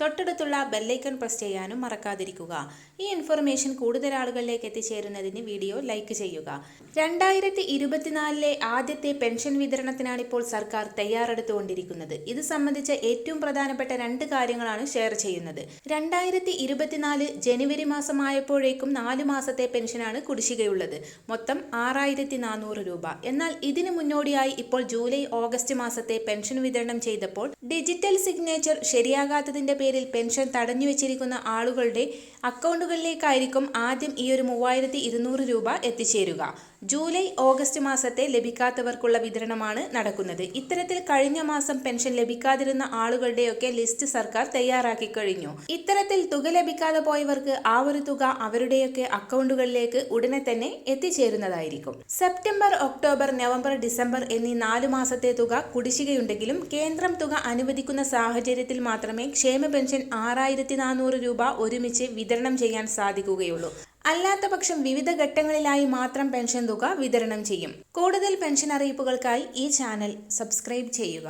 തൊട്ടടുത്തുള്ള bell icon press ചെയ്യാനും മറക്കാതിരിക്കുക. ഈ ഇൻഫർമേഷൻ കൂടുതൽ ആളുകളിലേക്ക് എത്തിച്ചേരുന്നതിന് വീഡിയോ ലൈക്ക് ചെയ്യുക. രണ്ടായിരത്തി ഇരുപത്തിനാലിലെ ആദ്യത്തെ പെൻഷൻ വിതരണത്തിനാണ് ഇപ്പോൾ സർക്കാർ തയ്യാറെടുത്തുകൊണ്ടിരിക്കുന്നത്. ഇത് സംബന്ധിച്ച ഏറ്റവും പ്രധാനപ്പെട്ട രണ്ട് കാര്യങ്ങളാണ് ഷെയർ ചെയ്യുന്നത്. രണ്ടായിരത്തി ഇരുപത്തിനാല് ജനുവരി മാസമായപ്പോഴേക്കും നാല് മാസത്തെ പെൻഷനാണ് കുടിശ്ശികയുള്ളത്. മൊത്തം ആറായിരത്തി നാനൂറ് രൂപ. എന്നാൽ ഇതിനു മുന്നോടിയായി ഇപ്പോൾ ജൂലൈ ഓഗസ്റ്റ് മാസത്തെ പെൻഷൻ വിതരണം ചെയ്തപ്പോൾ ഡിജിറ്റൽ സിഗ്നേച്ചർ ശരിയാകാത്തതിന്റെ പേരിൽ പെൻഷൻ തടഞ്ഞു വെച്ചിരിക്കുന്ന ആളുകളുടെ അക്കൗണ്ടുകളിലേക്കായിരിക്കും ആദ്യം ഈ ഒരു മൂവായിരത്തി ഇരുന്നൂറ് രൂപ എത്തിച്ചേരുക. ജൂലൈ ഓഗസ്റ്റ് മാസത്തെ ലഭിക്കാത്തവർക്കുള്ള വിതരണമാണ് നടക്കുന്നത്. ഇത്തരത്തിൽ കഴിഞ്ഞ മാസം പെൻഷൻ ലഭിക്കാതിരുന്ന ആളുകളുടെയൊക്കെ ലിസ്റ്റ് സർക്കാർ തയ്യാറാക്കി കഴിഞ്ഞു. ഇത്തരത്തിൽ തുക ലഭിക്കാതെ പോയവർക്ക് ആ ഒരു തുക അവരുടെയൊക്കെ അക്കൗണ്ടുകളിലേക്ക് ഉടനെ തന്നെ എത്തിച്ചേരുന്നതായിരിക്കും. സെപ്റ്റംബർ ഒക്ടോബർ നവംബർ ഡിസംബർ എന്നീ നാലു മാസത്തെ തുക കുടിശ്ശികയുണ്ടെങ്കിലും കേന്ദ്രം തുക അനുവദിക്കുന്ന സാഹചര്യത്തിൽ മാത്രമേ ക്ഷേമ പെൻഷൻ ആറായിരത്തി നാനൂറ് രൂപ ഒരുമിച്ച് വിതരണം ചെയ്യാൻ സാധിക്കുകയുള്ളൂ. അല്ലാത്ത പക്ഷം വിവിധ ഘട്ടങ്ങളിലായി മാത്രം പെൻഷൻ തുക വിതരണം ചെയ്യും. കൂടുതൽ പെൻഷൻ അറിയിപ്പുകൾക്കായി ഈ ചാനൽ സബ്സ്ക്രൈബ് ചെയ്യുക.